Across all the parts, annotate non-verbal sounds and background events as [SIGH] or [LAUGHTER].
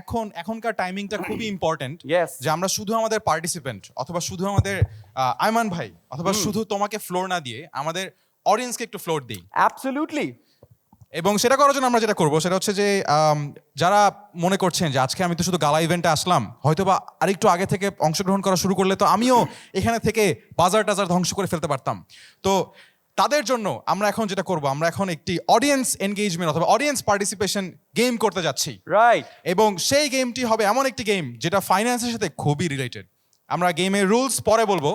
এখন এখনকার টাইমিংটা খুবই ইম্পর্টেন্ট. যে আমরা শুধু আমাদের পার্টিসিপেন্ট অথবা শুধু আমাদের আয়মান ভাই অথবা শুধু তোমাকে ফ্লোর না দিয়ে আমাদের অডিয়েন্সকে একটু ফ্লোর দিই। অ্যাবসলিউটলি এবং সেটা করার জন্য আমরা যেটা করব সেটা হচ্ছে যে যারা মনে করছেন যে আজকে আমি তো শুধু গালা ইভেন্টে আসলাম হয়তো বা আরেকটু আগে থেকে অংশগ্রহণ করা শুরু করলে তো আমিও এখানে থেকে বাজার টাজার ধ্বংস করে ফেলতে পারতাম। তো তাদের জন্য আমরা এখন যেটা করব আমরা এখন একটি অডিয়েন্স এনগেজমেন্ট অথবা অডিয়েন্স পার্টিসিপেশন গেম করতে যাচ্ছি। রাইট এবং সেই গেমটি হবে এমন একটি গেম যেটা ফাইন্যান্সের সাথে খুবই রিলেটেড আমরা গেমের রুলস পরে বলব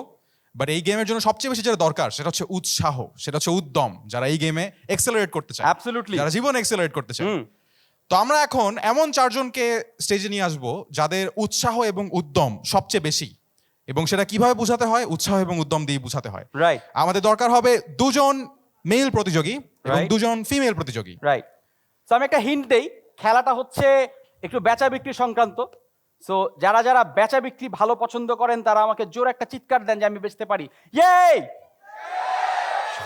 বাট এই গেমের জন্য সবচেয়ে বেশি যেটা দরকার সেটা হচ্ছে উৎসাহ সেটা হচ্ছে উদ্যম যারা এই গেমে এক্সেলারেট করতে চায়। অ্যাবসলিউটলি যারা জীবন এক্সেলারেট করতে চায়। তো আমরা এখন এমন চারজনকে স্টেজে নিয়ে আসব যাদের উৎসাহ এবং উদ্যম সবচেয়ে বেশি। এবং সেটা কীভাবে বোঝাতে হয়? উৎসাহ এবং উদ্যম দিয়ে বোঝাতে হয়। রাইট আমাদের দরকার হবে দুজন মেল প্রতিযোগী এবং দুজন ফিমেল প্রতিযোগী। রাইট সো আমি একটা হিন্ট দেই। খেলাটা হচ্ছে একটু বেচা বিক্রি সংক্রান্ত। সো যারা যারা বেচা বিক্রি ভালো পছন্দ করেন তারা আমাকে জোর একটা চিৎকার দেন যে আমি বেচতে পারি। ইয়েই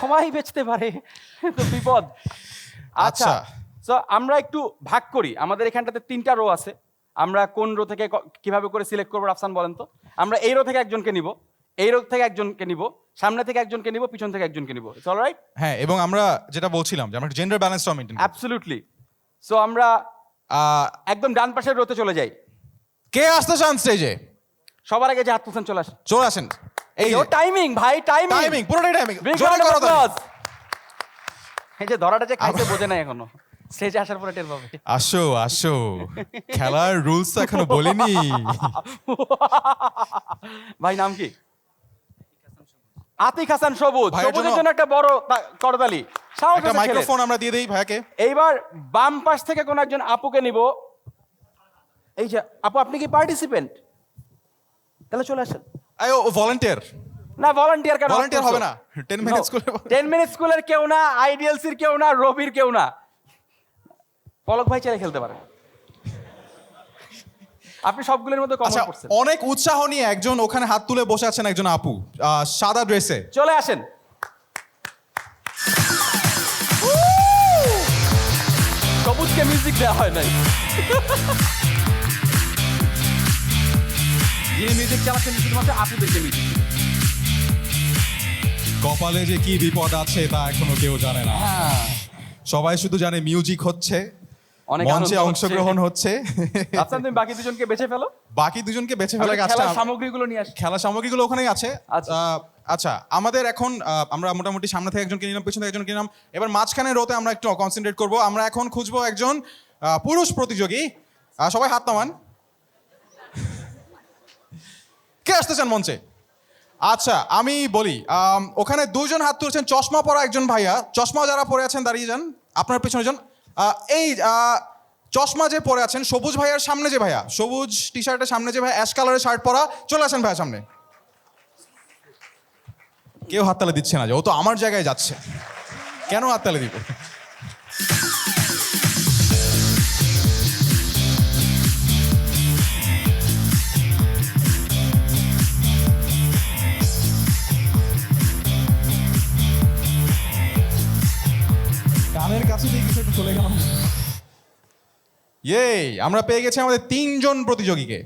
সবাই বেচতে পারে। তো বিপদ। আচ্ছা। আচ্ছা। সো আমরা একটু ভাগ করি। আমাদের এখানটাতে তিনটা রো আছে। আমরা কোন রো থেকে কীভাবে করে সিলেক্ট করব রাফসান বলেন তো? আমরা এই রো থেকে একজনকে নিব এই রো থেকে একজনকে নিব সামনে থেকে একজনকে নিব পিছন থেকে একজনকে নিব। ইটস অলরাইট হ্যাঁ এবং আমরা যেটা বলছিলাম যে আমরা জেন্ডার ব্যালেন্সটা মেনটেন অ্যাবসলিউটলি সো আমরা একদম ডান পাশের রোতে চলে যাই। কে আসতে চান স্টেজে সবার আগে যে হাত তুলছেন চলে আসেন। চলে আসেন। এই ও টাইমিং ভাই টাইমিং টাইমিং পুরোটাই টাইমিং এই যে ধরাটা যে খাইতে বোঝে না এখনও। স্টেজে আসার পরে টের পাবে। আসো আসো। খেলার রুলস এখনও বলিনি। ভাই নাম কি? আতিক হাসান সবুজ। সবুজের জন্য- একটা বড় করতালি। একটা মাইক্রোফোন আমরা দিয়ে দেই ভাইয়াকে। এইবার বাম পাশ থেকে কোন একজন আপুকে নিব। এই যে আপু আপনি কি পার্টিসিপেন্ট তাহলে চলে আসেন। আই ও ভলান্টিয়ার না ভলান্টিয়ার কেন? Volunteer হবে না। 10 minute school এ- টেন মিনিট স্কুলের কেউ না আইডিএলসির কেউ না রবির কেউ না। পলক ভাই চাইলে খেলতে পারেন আপনি সবগুলোর মধ্যে কমন আচ্ছা করছেন। অনেক উৎসাহ নিয়ে একজন ওখানে হাত তুলে বসে আছেন একজন আপু সাদা ড্রেসে চলে আসেন। সবুজকে মিউজিক দেওয়া হয় নাই। যিনি মিউজিক চালাচ্ছেন শুধুমাত্র আপুদেরকে মিউজিক কপালে যে কি বিপদ আছে তা এখনও কেউ জানে না। সবাই শুধু জানে মিউজিক হচ্ছে। অনেক মঞ্চে অংশগ্রহণ হচ্ছে। তুমি বাকি দুজনকে বেছে ফেলো? বাকি দুজনকে বেছে আমাদের কাজটা সামগ্রীগুলো নিয়ে আসি। খেলা সামগ্রীগুলো ওখানেই আছে। আচ্ছা। আচ্ছা আমাদের এখন আমরা মোটামুটি সামনে থেকে একজনকে নিলাম পিছনে থেকে একজনকে নিলাম। এবার মাঝখানে রোতে আমরা একটু কনসেন্ট্রেট করব। আমরা এখন খুঁজবো একজন পুরুষ প্রতিযোগী। সবাই হাত নামান। কে আসতে চান মঞ্চে? আচ্ছা আমি বলি ওখানে দুজন হাত তুলছেন চশমা পরা একজন ভাইয়া। চশমা যারা পরে আছেন দাঁড়িয়ে যান। আপনার পেছনে আহ, এই চশমা যে পরে আছেন, সবুজ ভাইয়ার সামনে যে ভাইয়া, সবুজ টি শার্টের সামনে যে ভাইয়া অ্যাশ কালারের শার্ট পরা, চলে আসেন ভাইয়া সামনে। কেউ হাততালে দিচ্ছে না যে, ও তো আমার জায়গায় যাচ্ছে। কেন হাততালে দিব? কানের কাছে দিয়ে কিছু একটু চলে গেলাম। ইয়ে আমরা পেয়ে গেছি আমাদের তিনজন প্রতিযোগীকে।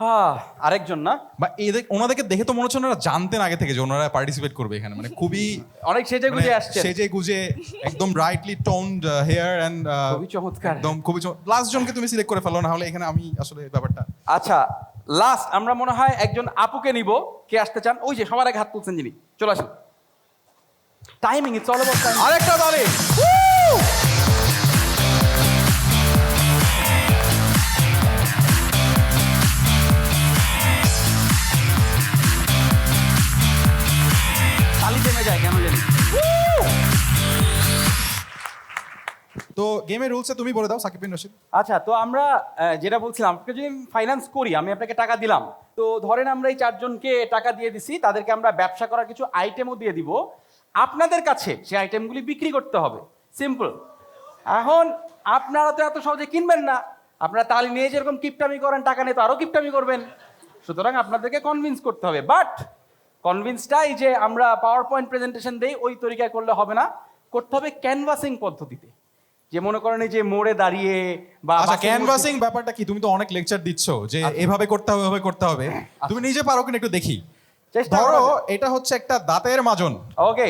হ্যাঁ আরেকজন না? বা এদের ওনাদেরকে দেখে তো মনে হচ্ছে ওনারা জানতেন আগে থেকে যে ওনারা পার্টিসিপেট করবে এখানে। মানে খুবই অনেক সেজে মানে গুজে আসছে সেজে গুজে একদম রাইটলি টোনড হেয়ার এন্ড খুবই চমৎকার। একদম খুবই লাস্ট জনকে তুমি সিলেক্ট করে ফেলো না হলে এখানে আমি আসলে ব্যাপারটা আচ্ছা লাস্ট আমরা মনে হয় একজন আপুকে নিব কে আসতে চান? ওই যে সবার আগে হাত তুলছেন যিনি। চলে আসুন। Timing it's all about time আরেকটা তালি তালি থেমে যায় কেন জানি। তো গেমের রুলসে তুমি বলে দাও সাকিব বিন রশিদ। আচ্ছা তো আমরা আহ, যেটা বলছিলাম আপনাকে যদি ফাইন্যান্স করি আমি আপনাকে টাকা দিলাম তো ধরেন আমরা এই চারজনকে টাকা দিয়ে দিছি তাদেরকে আমরা ব্যবসা করার কিছু আইটেমও দিয়ে দিব। আপনাদের কাছে সেই আইটেমগুলি বিক্রি করতে হবে সিম্পল এখন আপনারা তো এত সহজে কিনবেন না। আপনারা তালি নিয়ে যেরকম কিপটামি করেন টাকা নিয়ে তো আরও কিপটামি করবেন। সুতরাং আপনাদেরকে কনভিন্স করতে হবে। বাট কনভিন্সটাই যে আমরা পাওয়ার পয়েন্ট প্রেজেন্টেশন দেই ওই তরিকায় করলে হবে না। করতে হবে ক্যানভাসিং পদ্ধতিতে। যে মনে করেন এই যে মোড়ে দাঁড়িয়ে বা আচ্ছা ক্যানভাসিং ব্যাপারটা কি? তুমি তো অনেক লেকচার দিচ্ছ যে এভাবে করতে হবে এভাবে করতে হবে। তুমি নিজে পারো কিনা একটু দেখি। ধরো করো এটা হচ্ছে একটা দাঁতের মাজন। ওকে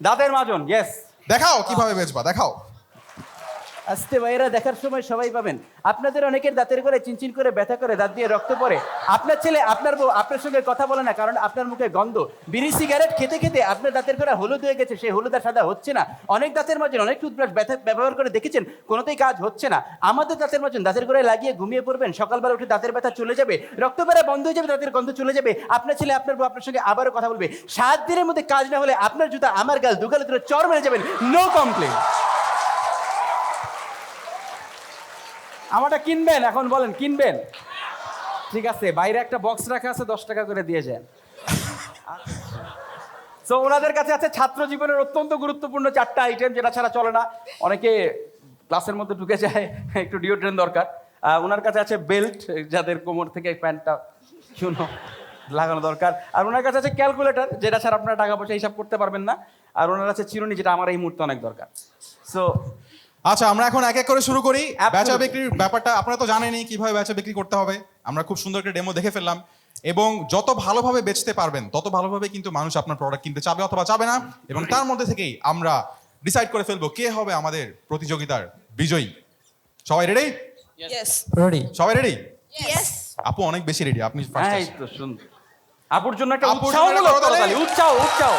দাঁতের মাজন ইয়েস দেখাও কীভাবে বেচবা দেখাও। আস্তে বাইরা দেখার সময় সবাই পাবেন। আপনাদের অনেকের দাঁতের করে চিনচিন করে ব্যথা করে, দাঁত দিয়ে রক্ত পড়ে। আপনার ছেলে, আপনার বউ, আপনার সঙ্গে কথা বলে না, কারণ আপনার মুখে গন্ধ। বিড়ি, সিগারেট খেতে খেতে আপনার দাঁতের করে হলুদ হয়ে গেছে সেই হলুদ আর সাদা হচ্ছে না। অনেক দাঁতের মাঝে অনেক টুথব্রাশ ব্যথা ব্যবহার করে দেখেছেন, কোনোতেই কাজ হচ্ছে না। আমাদের দাঁতের মাঝে দাঁতের করে লাগিয়ে ঘুমিয়ে পড়বেন। সকালবেলা উঠে দাঁতের ব্যথা চলে যাবে, রক্ত বেড়া বন্ধ হয়ে যাবে, দাঁতের গন্ধ চলে যাবে। আপনার ছেলে, আপনার বউ, আপনার সঙ্গে আবারও কথা বলবে। সাত দিনের মধ্যে কাজ না হলে আপনার জুতা আমার গাল, দুগালে ধরে চর মেরে যাবেন। নো কমপ্লেন আমারটা কিনবেন, এখন বলেন, কিনবেন। ঠিক আছে, বাইরে একটা বক্স রাখা আছে, দশ টাকা করে দিয়ে যান। তো ওনাদের কাছে আছে ছাত্র জীবনের অত্যন্ত গুরুত্বপূর্ণ চারটা আইটেম যেটা ছাড়া চলে না। অনেকে ক্লাসের মধ্যে ঢুকে যায়, একটু ডিওড্রেন্ট দরকার। ওনার কাছে আছে বেল্ট যাদের কোমর থেকে প্যান্টটা শুনো, লাগানো দরকার। আর ওনার কাছে আছে ক্যালকুলেটর যেটা ছাড়া আপনারা টাকা পয়সা হিসাব করতে পারবেন না। আর ওনার কাছে চিরুনি, যেটা আমার এই মুহূর্তে অনেক দরকার। সো আচ্ছা আমরা এখন এক এক করে শুরু করি. বেচা বিক্রির ব্যাপারটা আপনারা তো জানেনই কীভাবে বেচা বিক্রি করতে হবে। আমরা খুব সুন্দর করে ডেমো দেখে ফেললাম। এবং যত ভালোভাবে বেচতে পারবেন তত ভালোভাবে কিন্তু মানুষ আপনার প্রোডাক্ট কিনতে চাবে অথবা চাবে না। এবং তার মধ্যে থেকেই আমরা ডিসাইড করে ফেলব কে হবে আমাদের প্রতিযোগিতার বিজয়ী। সবাই রেডি Yes. রেডি সবাই রেডি আপু অনেক বেশি রেডি আপনি হ্যাঁ ফার্স্ট এই তো সুন্দর। আপুর জন্য একটা আপুর উৎসাহ একটা উৎসাহ।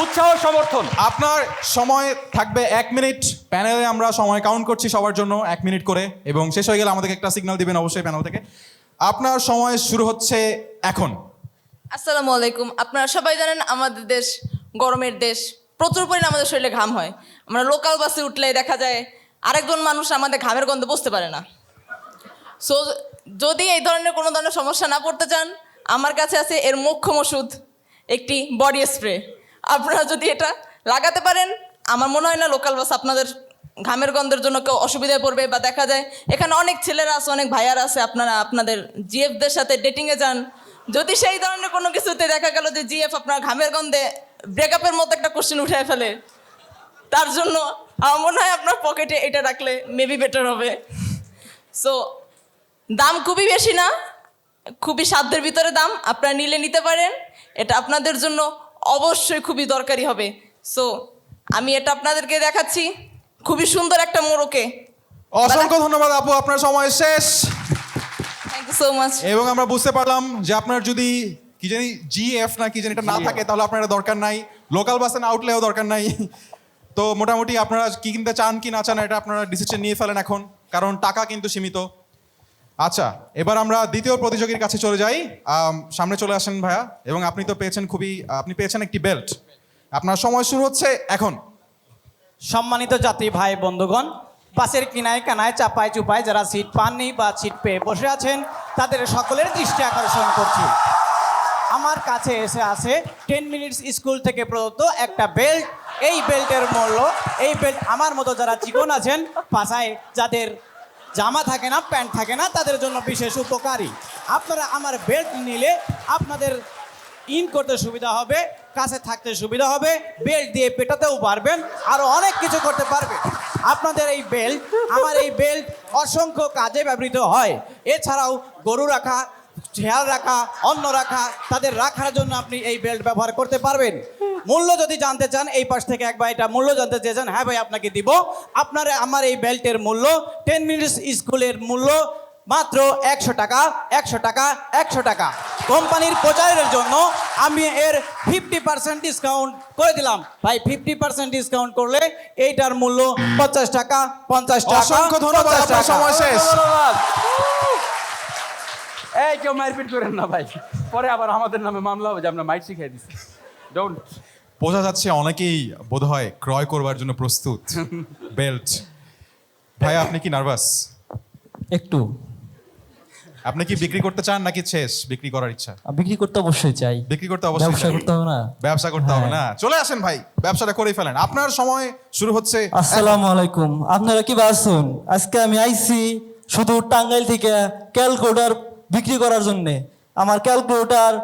উৎসাহ সমর্থন। আপনার সময় থাকবে এক মিনিট। প্যানেলে আমরা সময় কাউন্ট করছি সবার জন্য এক মিনিট করে এবং শেষ হয়ে গেলে আমাদেরকে একটা সিগন্যাল দিবেন অবশ্যই প্যানেল থেকে। আপনার সময় শুরু হচ্ছে এখন। আসসালামু আলাইকুম। আপনারা সবাই জানেন আমাদের দেশ গরমের দেশ। প্রচুর পরিমাণে আমাদের শরীরে ঘাম হয়। আমরা লোকাল বাসে উঠলে দেখা যায় আরেকজন মানুষ আমাদের ঘামের গন্ধ বুঝতে পারে না। সো যদি এই ধরনের কোনো ধরনের সমস্যা না পড়তে চান আমার কাছে আছে এর মোক্ষম ওষুধ একটি বডি স্প্রে আপনারা যদি এটা লাগাতে পারেন, আমার মনে হয় না লোকাল বাস আপনাদের ঘামের গন্ধের জন্য কেউ অসুবিধায় পড়বে বা দেখা যায়। এখানে অনেক ছেলেরা আছে, অনেক ভাইয়ারা আছে, আপনারা আপনাদের জিএফদের সাথে ডেটিংয়ে যান। যদি সেই ধরনের কোনো কিছুতে দেখা গেল যে জিএফ আপনার ঘামের গন্ধে ব্রেকআপের মতো একটা কোশ্চেন উঠে ফেলে, তার জন্য আমার মনে হয় আপনার পকেটে এটা রাখলে মেবি বেটার হবে। সো দাম খুবই বেশি না, খুবই সাধ্যের ভিতরে দাম, আপনারা নিলে নিতে পারেন। এটা আপনাদের জন্য অবশ্যই খুবই দরকারি হবে। সো আমি এটা আপনাদেরকে দেখাচ্ছি। খুবই সুন্দর একটা মোড়কে। অসংখ্য ধন্যবাদ আপু আপনার সময় শেষ। থ্যাংক ইউ সো মাচ এবং আমরা বুঝতে পারলাম যে আপনার যদি কি জানি জিএফ না কি জানি এটা না থাকে তাহলে আপনার এটা দরকার নাই। লোকাল বাসে না উঠলেও দরকার নাই। তো মোটামুটি আপনারা কি কিনতে চান কি না চান এটা আপনারা ডিসিশন নিয়ে ফেলেন এখন। কারণ টাকা কিন্তু সীমিত। আচ্ছা এবার আমরা দ্বিতীয় প্রতিযোগীর কাছে চলে যাই। সামনে চলে আসেন ভাইয়া, এবং আপনি তো পেয়েছেন খুবই, আপনি পেয়েছেন একটি বেল্ট। আপনার সময় শুরু হচ্ছে এখন। সম্মানিত যাত্রী ভাই, বন্ধুগণ বাসের কিনায় কানায়, চাপায় চুপায় যারা সিট পাননি বা সিট পেয়ে বসে আছেন, তাদের সকলের দৃষ্টি আকর্ষণ করছি। আমার কাছে এসে আছে টেন মিনিটস স্কুল থেকে প্রদত্ত একটা বেল্ট। এই বেল্টের মূল্য, এই বেল্ট আমার মতো যারা চিকন আছেন, পাশায় যাদের জামা থাকে না, প্যান্ট থাকে না, তাদের জন্য বিশেষ উপকারী। আপনারা আমার বেল্ট নিলে আপনাদের ইন করতে সুবিধা হবে, কাছে থাকতে সুবিধা হবে বেল্ট দিয়ে পেটাতেও পারবেন আরও অনেক কিছু করতে পারবেন। আপনাদের এই বেল্ট আমার এই বেল্ট অসংখ্য কাজে ব্যবহৃত হয়। এছাড়াও গরু রাখা খেয়াল রাখা অন্ন রাখা তাদের রাখার জন্য আপনি এই বেল্ট ব্যবহার করতে পারবেন। মূল্য যদি জানতে চান এই পাশ থেকে একবার এটা মূল্য জানতে চেয়েছেন হ্যাঁ ভাই আপনাকে দিব। আপনার আমার এই বেল্টের মূল্য টেন মিনিটস স্কুলের মূল্য মাত্র একশো টাকা একশো টাকা একশো টাকা। কোম্পানির প্রচারের জন্য আমি এর ফিফটি পার্সেন্ট ডিসকাউন্ট করে দিলাম। ভাই ফিফটি পার্সেন্ট ডিসকাউন্ট করলে এইটার মূল্য পঞ্চাশ টাকা পঞ্চাশ টাকা অসংখ্য ধন্যবাদ 50 আপনার টাকা। সময় শেষ। এই কেউ মারপিট করেন না ভাই। পরে আবার আমাদের নামে মামলা হবে যে আমরা মাইট শিখাই দিচ্ছি ডোন্ট বোঝা যাচ্ছে অনেকেই বোধহয় ক্রয় করবার জন্য প্রস্তুত। বেল্ট ভাই আপনি কি নার্ভাস একটু। আপনি কি বিক্রি করতে চান নাকি শেষ? বিক্রি করার ইচ্ছা? বিক্রি করতে অবশ্যই চাই। বিক্রি করতে অবশ্যই ব্যবসা করতে হবে না? ব্যবসা করতে হবে হ্যাঁ। না। চলে আসেন ভাই ব্যবসাটা করেই ফেলেন। আপনার সময় শুরু হচ্ছে। আসসালামু আলাইকুম। আপনারা কি আসুন আজকে আমি আইছি শুধু টাঙ্গাইল থেকে ক্যালকুলেটার বিক্রি করার জন্য। আমার ক্যালকুলেটার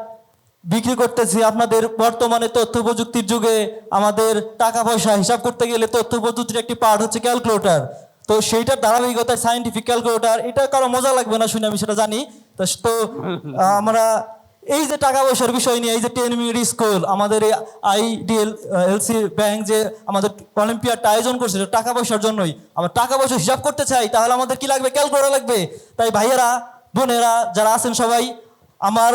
বিক্রি করতেছি আপনাদের বর্তমানে তথ্য প্রযুক্তির যুগে। আমাদের টাকা পয়সা হিসাব করতে গেলে তথ্য প্রযুক্তির একটি পার্ট হচ্ছে ক্যালকুলেটার। তো সেইটার ধারাবাহিকতায় সাইন্টিফিক ক্যালকুলেটার, এটা কারও মজা লাগবে না শুনে আমি সেটা জানি। তো আমরা এই যে টাকা পয়সার বিষয় নিয়ে, এই যে টেন মিনিট স্কুল আমাদের এই আইডিএল এলসি ব্যাংক যে আমাদের অলিম্পিয়াডটা আয়োজন করছে টাকা পয়সার জন্যই। আমরা টাকা পয়সা হিসাব করতে চাই, তাহলে আমাদের কি লাগবে? ক্যালকুলেটর লাগবে। তাই ভাইয়েরা বোনেরা যারা আছেন সবাই আমার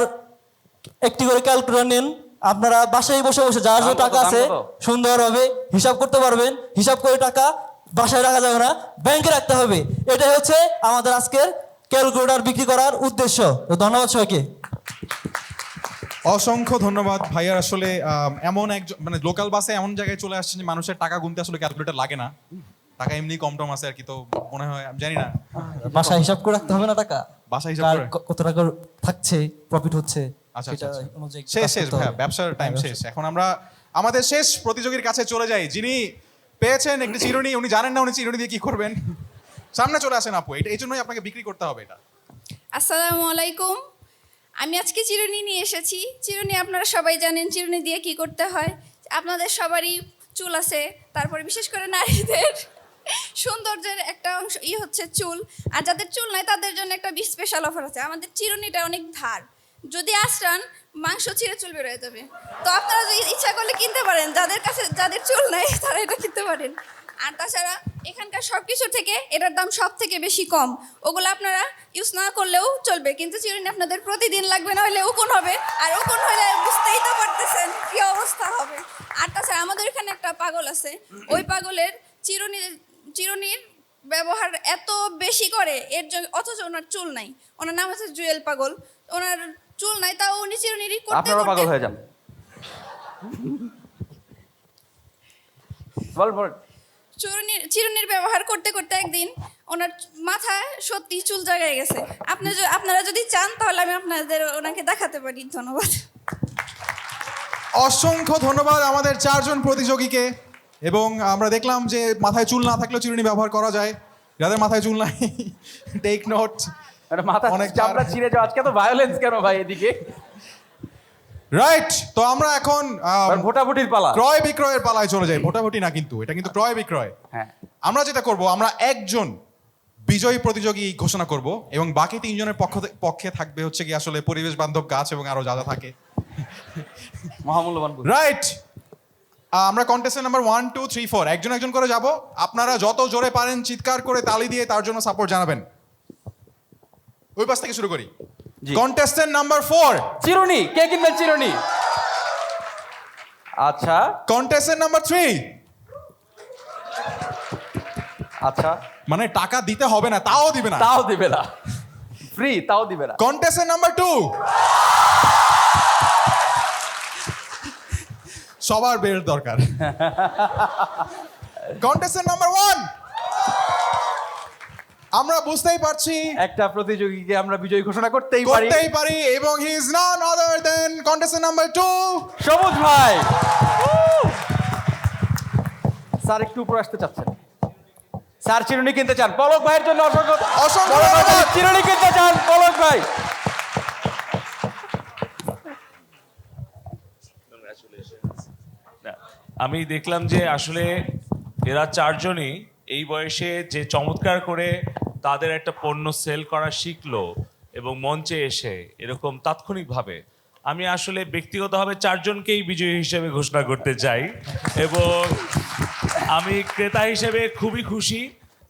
একটি করে ক্যালকুলেটর নিন। আপনারা বাসায় বসে বসে যার যে টাকা আছে? সুন্দরভাবে হিসাব করতে পারবেন। হিসাব করে টাকা বাসায় রাখা যাবে না ব্যাংকে রাখতে হবে। এটাই হচ্ছে আমাদের আজকের ক্যালকুলেটর বিক্রি করার উদ্দেশ্য। ধন্যবাদ সবাইকে। অসংখ্য ধন্যবাদ। ভাইয়ার আসলে এমন একজন মানে লোকাল বাসে এমন জায়গায় চলে আসছেন যে মানুষের টাকা গুনতে আসলে ক্যালকুলেটর লাগে না। টাকা এমনি কম টম আছে আর কি তো মনে হয় আমি জানি না। বাসায় হিসাব করে রাখতে হবে না টাকা? বাসায় হিসাব করে? কত টাকা থাকছে প্রফিট হচ্ছে আচ্ছা আচ্ছা, আচ্ছা। শেষ শেষ করতে ব্যবসার টাইম হ্যাঁ, শেষ। এখন আমরা আমাদের শেষ প্রতিযোগীর কাছে চলে যাই। যিনি পেয়েছেন একটি চিরুনি উনি জানেন না উনি চিরুনি দিয়ে কি করবেন। সামনে চলে আসেন আপু এটা এই জন্যই আপনাকে বিক্রি করতে হবে এটা। আসসালামু আলাইকুম। আমি আজকে চিরুনি নিয়ে এসেছি। চিরুনি আপনারা সবাই জানেন চিরুনি দিয়ে কি করতে হয়। আপনাদের সবারই চুল আছে তারপরে বিশেষ করে নারীদের। সৌন্দর্যের একটা অংশ, ই হচ্ছে চুল। আর যাদের চুল নাই, তাদের জন্য একটা স্পেশাল অফার আছে। আমাদের চিরুনিটা অনেক ধার। যদি আশ্রান, মাংস ছিঁড়ে চুল বেরোয় যাবে। তো আপনারা যদি ইচ্ছা করলে কিনতে পারেন। যাদের কাছে, যাদের চুল নাই, [LAUGHS] তারা এটা কিনতে পারেন। আর তাছাড়া এখানকার সব কিছু থেকে এটার দাম সব থেকে বেশি কম। ওগুলো আপনারা ইউজ না করলেও চলবে। কিন্তু চিরুনি আপনাদের প্রতিদিন লাগবে না হলে উকুন হবে। আর উকুন হলে বুঝতেই তো পারতেছেন কি অবস্থা হবে। আর তাছাড়া আমাদের এখানে একটা পাগল আছে। ওই পাগলের চিরুনি চিরুনির ব্যবহার এত বেশি করে এর জন্য অথচ ওনার চুল নাই। ওনার নাম হচ্ছে জুয়েল পাগল। ওনার চুল নাই তাও উনি চিরুনিরই করতে আপনারা পাগল হয়ে যান। বল বল। চিরুনির চিরুনির ব্যবহার করতে করতে একদিন ওনার মাথায় সত্যি চুল জায়গায় গেছে। আপনি আপনারা যদি চান তাহলে আমি আপনাদের ওনাকে দেখাতে পারি। ধন্যবাদ। অসংখ্য ধন্যবাদ আমাদের চারজন প্রতিযোগীকে। এবং আমরা দেখলাম যে মাথায় চুল না থাকলেও চিরুনি ব্যবহার করা যায়। যাদের মাথায় চুল নাই টেক নোট মাথা অনেক চামড়া ছিঁড়ে যাও আজকে তো ভায়োলেন্স কেন ভাই এদিকে? রাইট তো আমরা এখন ভোটাভুটির পালা। ক্রয় বিক্রয়ের পালায় চলে যাই। ভোটাভুটি না কিন্তু এটা কিন্তু ক্রয় বিক্রয়। হ্যাঁ। আমরা যেটা করব আমরা একজন বিজয়ী প্রতিযোগী ঘোষণা করব এবং বাকি তিনজনের পক্ষ পক্ষে থাকবে হচ্ছে কি আসলে পরিবেশ বান্ধব গাছ এবং আরও যা যা থাকে। মহামূল্যবান রাইট আমরা contestant number one two three four একজন একজন করে যাব। আপনারা যত জোরে পারেন চিৎকার করে তালি দিয়ে তার জন্য সাপোর্ট জানাবেন। ওই পাশ থেকে শুরু করি। কন্টেস্টেন্ট নাম্বার ফোর চিরুনি কে কিনবেন চিরুনি? আচ্ছা। কন্টেস্টেন্ট নাম্বার থ্রি আচ্ছা। মানে টাকা দিতে হবে না তাও দিবে না। তাও দিবে না। ফ্রি তাও দিবে না। কন্টেস্টেন্ট নাম্বার টু সবার বের দরকার। কন্টেস্টেন্ট নাম্বার ওয়ান আমরা বুঝতেই পারছি। একটা প্রতিযোগীকে আমরা বিজয়ী ঘোষণা করতেই পারি। করতেই পারি এবং he is none other than contestant number two Sabuj ভাই। স্যার একটু উপরে আসতে চাচ্ছেন। স্যার চিরুনি কিনতে চান। পলক ভাইয়ের জন্য অসংখ্য অসংখ্য চিরুনি কিনতে চান। পলক ভাই। আমি দেখলাম যে আসলে এরা চারজনই এই বয়সে যে চমৎকার করে তাদের একটা পণ্য সেল করা শিখলো এবং মঞ্চে এসে এরকম তাৎক্ষণিকভাবে আমি আসলে ব্যক্তিগতভাবে চারজনকেই বিজয়ী হিসেবে ঘোষণা করতে চাই এবং আমি ক্রেতা হিসেবে খুবই খুশি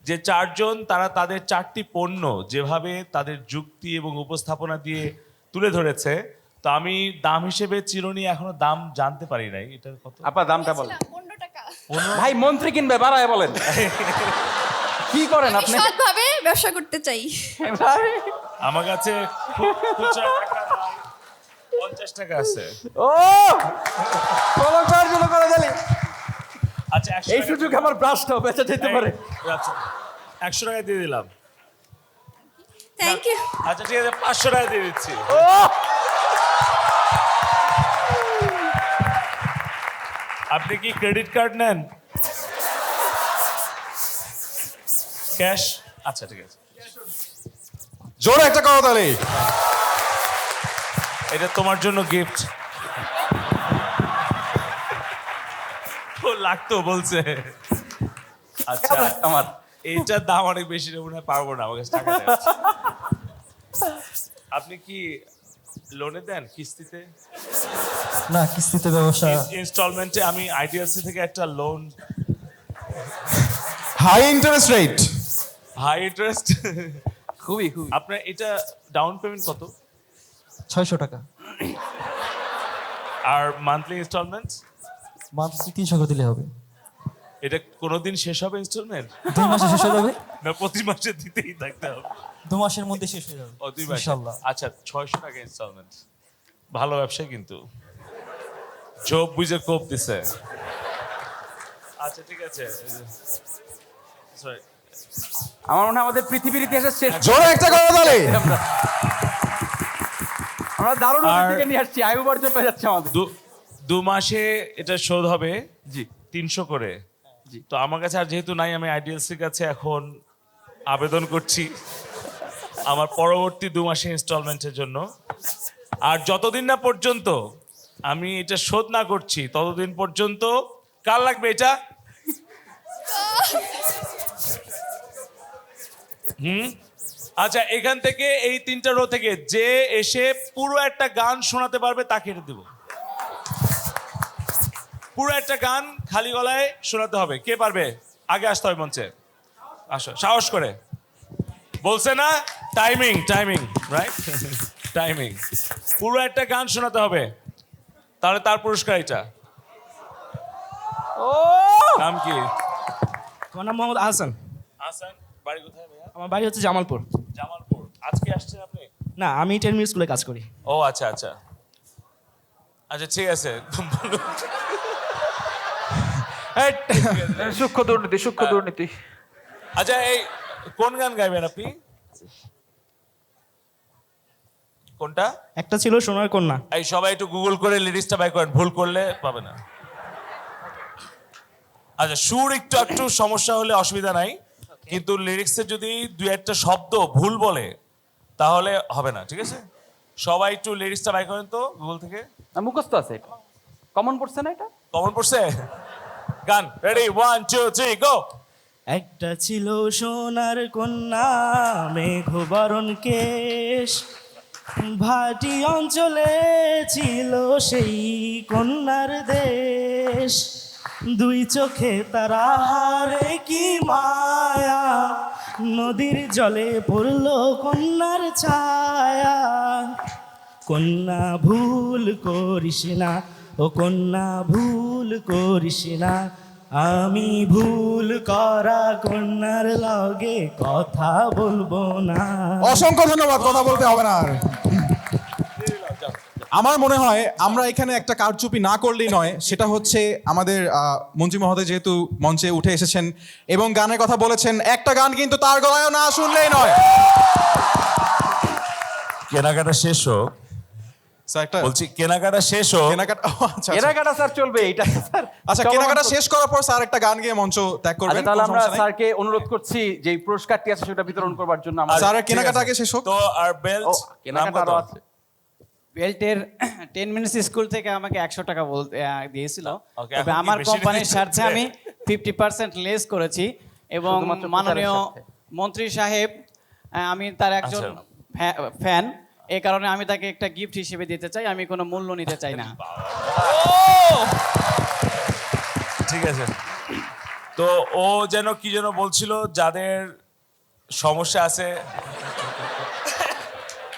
যে চারজন তারা তাদের চারটি পণ্য যেভাবে তাদের যুক্তি এবং উপস্থাপনা দিয়ে তুলে ধরেছে তো আমি দাম হিসেবে চিরুনি এখনও দাম জানতে পারি নাই এটার কত? আপনার দামটা বলেন। পনেরো টাকা। ভাই মন্ত্রী কিনবে বাড়ায় বলেন। কি করেন আপনি? সৎভাবে ব্যবসা করতে চাই। ভাই, আমার কাছে খুচরা টাকা নাই। পঞ্চাশ টাকা আছে। ও! ভাইয়ের জন্য করে দিলি আচ্ছা একশো এই টাকা- সুযোগে আমার ব্রাশটাও বেঁচে যেতে পারে। আচ্ছা একশো টাকা দিয়ে দিলাম। থ্যাংক ইউ আচ্ছা ঠিক আছে পাঁচশো টাকা দিয়ে দিচ্ছি। ও! আপনি কি ক্রেডিট কার্ড নেন? ক্যাশ আচ্ছা ঠিক আছে। জোরে একটা কথা তাহলে। এটা তোমার জন্য গিফট ও লাগতো বলছে। আচ্ছা আমার এইটার দাম অনেক বেশি মনে হয় পারব না আমার কাছে আপনি কি লোনে দেন কিস্তিতে? না কিস্তিতে ব্যবসা। ইনস্টলমেন্টে আমি আইডিএলসি থেকে একটা loan high interest rate high interest খুবই খুবই। আপনার এটা ডাউন পেমেন্ট কত? ছয়শো টাকা। আর মান্থলি ইনস্টলমেন্ট মান্থলি তিনশো করে দিলে হবে। এটা কোনোদিন শেষ হবে ইনস্টলমেন্ট দুই মাসে শেষ হয়ে যাবে। না প্রতি মাসে দিতেই থাকতে হবে। দু মাসের মধ্যে শেষ হয়ে যাবে ও দুই মাসে। ইনশাল্লাহ। আচ্ছা ছয়শো টাকা ইনস্টলমেন্ট ভালো ব্যবসা কিন্তু। জব বুঝে কোপ দিছে। আচ্ছা ঠিক আছে। সরি আমার মনে হয় আমাদের পৃথিবীর ইতিহাসের শেষ জোরে একটা কথা তাহলে আমরা দারুণ থেকে নিয়ে আসছি আয়ু বর্জন পেয়ে যাচ্ছে আমাদের। দু দু মাসে এটা শোধ হবে জি। তিনশো করে। জি। তো আমার কাছে আর যেহেতু নাই আমি আইডিএলসির কাছে এখন আবেদন করছি আমার পরবর্তী দু মাসে ইনস্টলমেন্টের জন্য। আর যতদিন না পর্যন্ত আমি এটা শোধ না করছি ততদিন পর্যন্ত কার লাগবে এটা? হুম? আচ্ছা এখান থেকে এই তিনটা রো থেকে যে এসে পুরো একটা গান শোনাতে পারবে তাকে এটা দেবো। পুরো একটা গান খালি গলায় শোনাতে হবে। কে পারবে? আগে আসতে হবে মঞ্চে। আসো সাহস করে। বলছে না টাইমিং টাইমিং রাইট টাইমিং পুরো একটা গান শোনাতে হবে। তাহলে তার পুরস্কার এটা। ও! নাম কি? আমার নাম মোহাম্মদ আহসান। আসান বাড়ি কোথায় ভাইয়া? আমার বাড়ি হচ্ছে জামালপুর। জামালপুর। আজকে আসছেন আপনি? না আমি টেন মিনিট স্কুলে কাজ করি। ও আচ্ছা আচ্ছা। আচ্ছা ঠিক আছে। সূক্ষ্ম দুর্নীতি সূক্ষ্ম দুর্নীতি। আচ্ছা এই কোন গান গাইবেন আপনি? কোনটা? একটা ছিল সোনার কন্যা। এই সবাই একটু গুগল করে লিরিক্সটা বাই করেন ভুল করলে পাবে না। আচ্ছা সুর একটু একটু সমস্যা হলে অসুবিধা নাই কিন্তু লিরিক্সে যদি দুই একটা শব্দ ভুল বলে তাহলে হবে না ঠিক আছে? সবাই একটু লিরিক্সটা বাই করেন তো গুগল থেকে। না, মুখস্থ আছে। কমন পড়ছে না এটা? কমন পড়ছে? গান ready one two three go একটা ছিল সোনার কন্যা মেঘবরণ কেশ। ভাটি অঞ্চলে ছিল সেই কন্যার দেশ। দুই চোখে তারা হারে কি মায়া, নদীর জলে পড়ল কন্যার ছায়া। কন্যা ভুল করিস না, ও কন্যা ভুল করিস না আমি ভুল করা কন্যার লগে কথা বলব না। অসংখ্য ধন্যবাদ কথা বলতে হবে না আর। আমার মনে হয় আমরা এখানে একটা কারচুপি না করলেই নয় সেটা হচ্ছে আমাদের মঞ্জু মহোদয় যেহেতু মঞ্চে উঠে এসেছেন এবং গানের কথা বলেছেন একটা গান কিন্তু তার গলায়ও না শুনলেই নয়। কেনাকাটা শেষ হোক বলছি কেনাকাটা শেষ হোক। কেনাকাটা আচ্ছা, আচ্ছা। কেনাকাটা স্যার চলবে এটা [LAUGHS] স্যার আচ্ছা কেনাকাটা শেষ করার পর স্যার একটা গান গিয়ে মঞ্চ ত্যাগ করবেন তাহলে আমরা স্যারকে অনুরোধ করছি যে এই পুরস্কারটি আছে সেটা বিতরণ করবার জন্য আমরা স্যারের ঠিক কেনাকাটা আগে শেষ হোক। তো আর বেল্ট কেনাকাটা আরও আছে। বেল্টের টেন মিনিটস স্কুল থেকে আমাকে একশো টাকা বলতে দিয়েছিল। তবে আমার কোম্পানির স্বার্থে আমি ফিফটি পার্সেন্ট লেস করেছি এবং মাননীয় মন্ত্রী সাহেব আমি তার একজন আচ্ছা। ফ্যান। এই কারণে আমি তাকে একটা গিফট হিসেবে দিতে চাই আমি কোনো মূল্য নিতে চাই না। ঠিক আছে। তো ও যেন কি যেন বলছিল যাদের সমস্যা আছে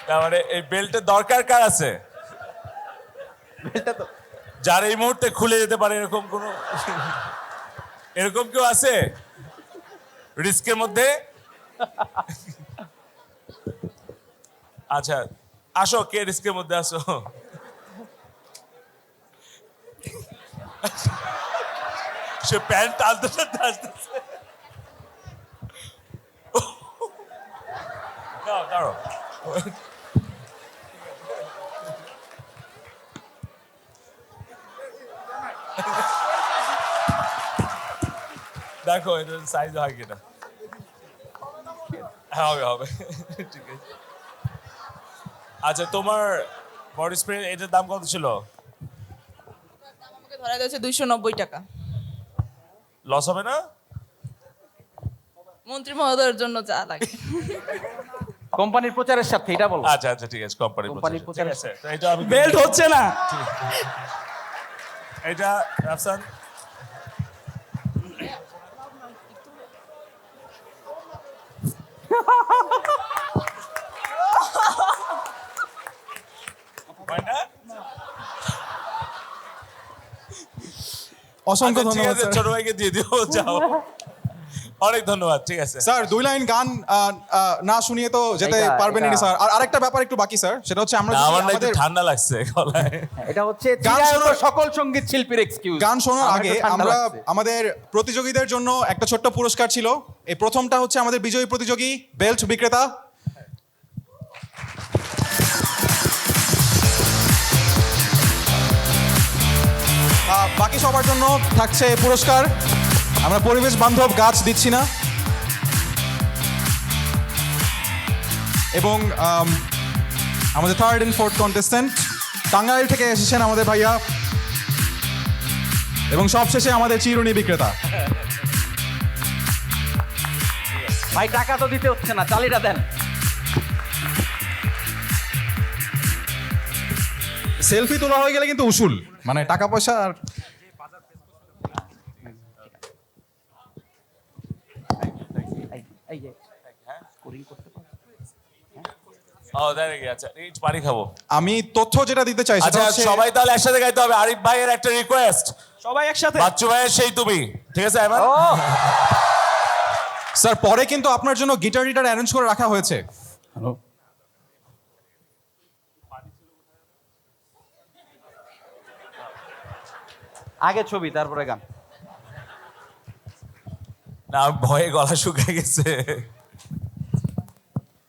তার মানে এই বেল্টের দরকার কার আছে? যার এই মুহূর্তে খুলে যেতে পারে এরকম কোনো এরকম কেউ আছে? রিস্কের মধ্যে? আচ্ছা আসো, কে রিস্কের মধ্যে আসো? সে প্যান্ট টানতে টানতে আসতেছে। দেখো এটা সাইজ হয় কিনা। হ্যাঁ হবে হবে। ঠিক আছে। আচ্ছা তোমার বডি স্প্রে এটার দাম কত ছিল? আমাকে ধরা দিয়েছে দুইশো নব্বই টাকা। লস হবে না? মন্ত্রী মহোদয়ের জন্য যা লাগে। কোম্পানির প্রচারের সাথে এটা বলো। আচ্ছা আচ্ছা ঠিক আছে কোম্পানি কোম্পানির ঠিক প্রচারে- আছে এটা আমি বেল্ট হচ্ছে না। এটা রাফসান হয় না? অসংখ্য আচ্ছা, ধন্যবাদ ছোট ভাইকে দিয়ে দিও যাও। অনেক ধন্যবাদ ঠিক আছে। স্যার দুই লাইন গান না শুনিয়ে তো যেতে পারবেন না স্যার। আর আরেকটা ব্যাপার একটু বাকি স্যার সেটা হচ্ছে আমরা আমার না একটু ঠান্ডা লাগছে গলায়। এটা হচ্ছে গান শোনার- সকল সংগীত শিল্পীর এক্সকিউজ গান শোনার আগে আমরা আমাদের প্রতিযোগীদের জন্য একটা ছোট্ট পুরস্কার ছিল। এই প্রথমটা হচ্ছে আমাদের বিজয়ী প্রতিযোগী বেল্ট বিক্রেতা। বাকি সবার জন্য থাকছে পুরস্কার। আমরা পরিবেশ বান্ধব গাছ দিচ্ছি না। এবং আমাদের third and fourth contestant Tangail থেকে এসেছেন আমাদের ভাইয়া। এবং সবশেষে আমাদের চিরুনি বিক্রেতা। ভাই টাকা তো দিতে হচ্ছে না চালিটা দেন। সেলফি তোলা হয়ে গেলে কিন্তু উসুল। মানে টাকা পয়সা আর এই যে স্কোরিং করতে পারো ও দাঁড়িয়ে গিয়ে আচ্ছা এই পানি খাব। আমি তথ্য যেটা দিতে চাই আচ্ছা সবাই তাহলে একসাথে গাইতে হবে। আরিফ ভাইয়ের একটা রিকোয়েস্ট সবাই একসাথে? বাচ্চু ভাইয়ের সেই তুমি। ঠিক আছে এবার? স্যার পরে কিন্তু আপনার জন্য গিটার টিটার অ্যারেঞ্জ করে রাখা হয়েছে। আগে ছবি তারপরে গান। না ভয়ে গলা শুকিয়ে গেছে।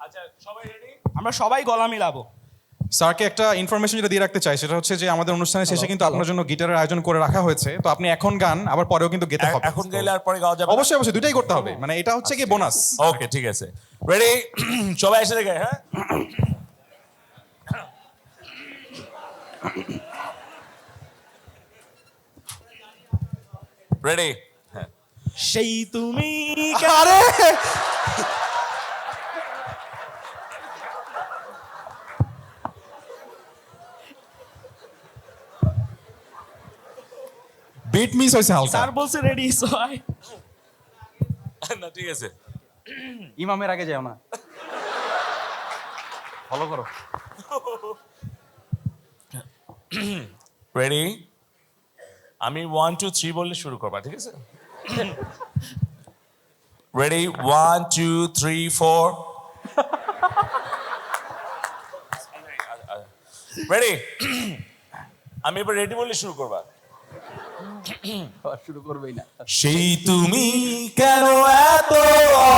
আচ্ছা সবাই রেডি আমরা সবাই গলা মিলাবো। স্যারকে একটা ইনফরমেশন যেটা দিয়ে রাখতে চাই সেটা হচ্ছে যে আমাদের অনুষ্ঠানের শেষে কিন্তু আপনার জন্য গিটারের আয়োজন করে রাখা হয়েছে। তো আপনি এখন গান আবার পরেও কিন্তু গেতে হবে। এখন গেলে আর পরে গাওয়া যাবে অবশ্যই অবশ্যই দুটাই করতে হবে। মানে এটা হচ্ছে কি বোনাস ওকে ঠিক আছে। রেডি সবাই এসে দেখে হ্যাঁ? রেডি সেই তুমি আরে! বিট মিস হয়েছে হালকা স্যার বলছে রেডি সবাই না ঠিক আছে। ইমামের আগে যাও না। ফলো করো। রেডি আমি ওয়ান টু থ্রি বললে শুরু করবা ঠিক আছে? Ready one two three four ready আমি এবার রেডি বললে শুরু করবা। শুরু করবেই না। সেই তুমি কেন এত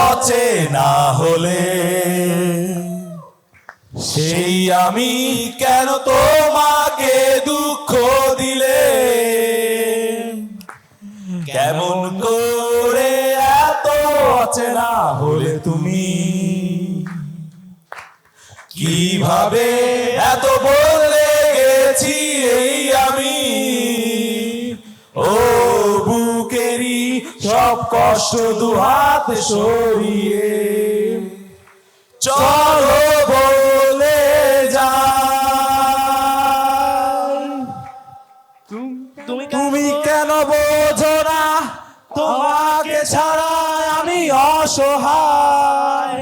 অচেনা হলে? সেই আমি কেন তোমাকে দুঃখ দিলে? কেমন করে এত অচেনা হলে তুমি? কীভাবে এত বলে গেছি এই আমি? ও বুকেরই সব কষ্ট দুহাত সরিয়ে। চলো অসহায়।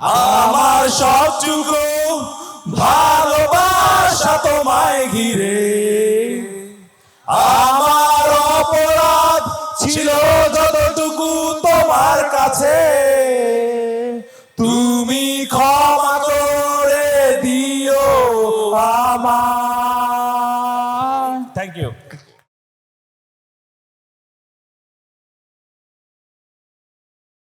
আমার সবটুকু ভালোবাসা তোমায় ঘিরে। আমার অপরাধ ছিল যতটুকু তোমার কাছে।